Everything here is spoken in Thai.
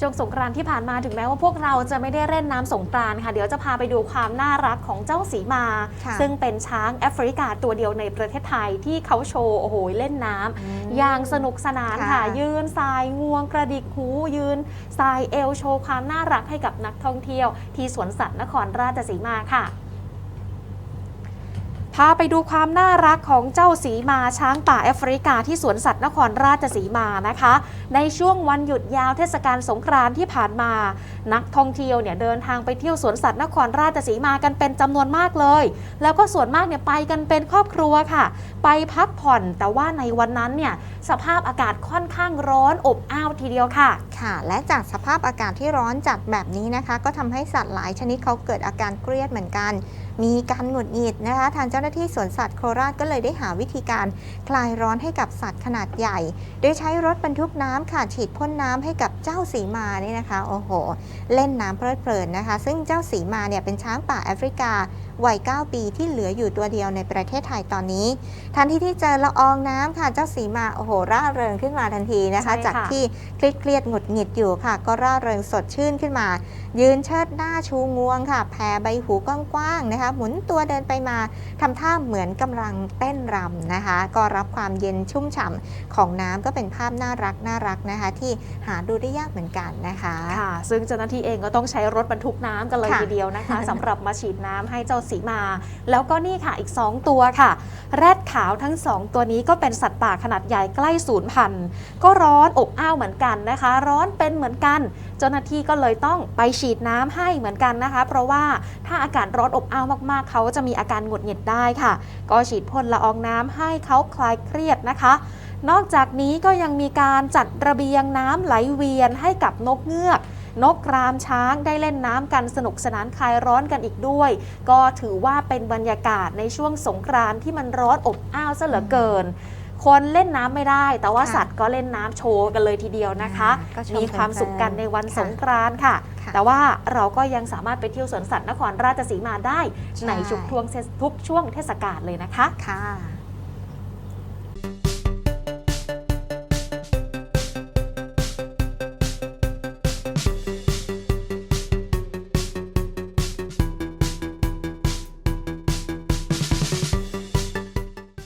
ช่วงสงกรานต์ที่ผ่านมาถึงแม้ว่าพวกเราจะไม่ได้เล่นน้ำสงกรานต์ค่ะ เดี๋ยวจะพาไปดูความน่ารักของเจ้าสีมาค่ะซึ่งเป็นช้างแอฟริกาตัวเดียวในประเทศไทยที่เขาโชว์โอ้โหเล่นน้ำอย่างสนุกสนานค่ะค่ะยืนสายงวงกระดิกหูยืนสายเอวโชว์ความน่ารักให้กับนักท่องเที่ยว ที่สวนสัตว์นครราชสีมาค่ะ พาไปดูความน่ารักของเจ้าสีมาช้างป่าแอฟริกาที่สวนสัตว์นครราชสีมานะคะ ในช่วงวันหยุดยาวเทศกาลสงกรานต์ที่ผ่านมา นักท่องเที่ยวเนี่ยเดินทางไปเที่ยวสวนสัตว์นครราชสีมากันเป็นจำนวนมากเลย แล้วก็ส่วนมากเนี่ยไปกันเป็นครอบครัวค่ะ ไปพักผ่อนแต่ว่าในวันนั้นเนี่ยสภาพอากาศค่อนข้างร้อนอบอ้าวทีเดียวค่ะ ค่ะ และจากสภาพอากาศที่ร้อนจัดแบบนี้นะคะ ก็ทำให้สัตว์หลายชนิดเขาเกิดอาการเครียดเหมือนกัน มีการหงุดหงิดนะคะ ทางเจ้าหน้าที่สวนสัตว์โคราชก็เลยได้หาวิธีการคลายร้อนให้กับสัตว์ขนาดใหญ่ โดยใช้รถบรรทุกน้ำค่ะฉีดพ่นน้ำให้กับเจ้าสีมานี่นะคะ โอ้โห เล่นน้ำเพลิดเพลินนะคะ ซึ่งเจ้าสีมาเนี่ยเป็นช้างป่าแอฟริกา วัย 9 ปีที่เหลืออยู่ตัวเดียวในประเทศไทยตอนนี้ ทันทีที่เจอละอองน้ำค่ะเจ้าสีมาโอ้โหร่าเริงขึ้นมาทันทีนะคะใช่ค่ะจากที่เครียดเครียดๆหงุดหงิดอยู่ค่ะ ก็ร่าเริงสดชื่นขึ้นมา ยืนเชิดหน้าชูงวงค่ะ แผ่ใบหูกว้างๆนะคะ หมุนตัวเดินไปมาทำท่าเหมือนกำลังเต้นรำนะคะ ก็รับความเย็นชุ่มฉ่ำของน้ำก็เป็นภาพน่ารักน่ารักนะคะ ที่หาดูได้ยากเหมือนกันนะคะค่ะซึ่งเจ้าหน้าที่เองก็ต้องใช้รถบรรทุกน้ำกันเลยค่ะทีเดียวนะคะสำหรับมาฉีดน้ำให้เจ้าสีมา แล้วก็นี่ค่ะอีก 2 ตัวค่ะ แรดขาวทั้ง 2 ตัวนี้ก็เป็นสัตว์ป่าขนาดใหญ่ใกล้สูญพันธุ์ก็ร้อนอบอ้าวเหมือนกันนะคะ ร้อนเป็นเหมือนกัน เจ้าหน้าที่ก็เลยต้องไปฉีดน้ำให้เหมือนกันนะคะ เพราะว่าถ้าอากาศร้อนอบอ้าวมากๆ เขาจะมีอาการหงุดหงิดได้ค่ะ ก็ฉีดพ่นละอองน้ำให้เขาคลายเครียดนะคะนอกจากนี้ก็ยังมีการจัดระเบียงน้ำไหลเวียนให้กับนกเงือก นกกรามช้างได้เล่นน้ำกันสนุกสนานคลายร้อนกันอีกด้วย ก็ถือว่าเป็นบรรยากาศในช่วงสงกรานต์ที่มันร้อนอบอ้าวซะเหลือเกินคนเล่นน้ำไม่ได้ แต่ว่าค่ะสัตว์ก็เล่นน้ำโชว์กันเลยทีเดียวนะคะก็ชมีความสุขกันในวันค่ะสงกรานต์ค่ะค่ะ แต่ว่าเราก็ยังสามารถไปเที่ยวสวนสัตว์นครราชสีมาได้ใช่ในทุกช่วงทุกช่วงเทศกาลเลยนะคะค่ะ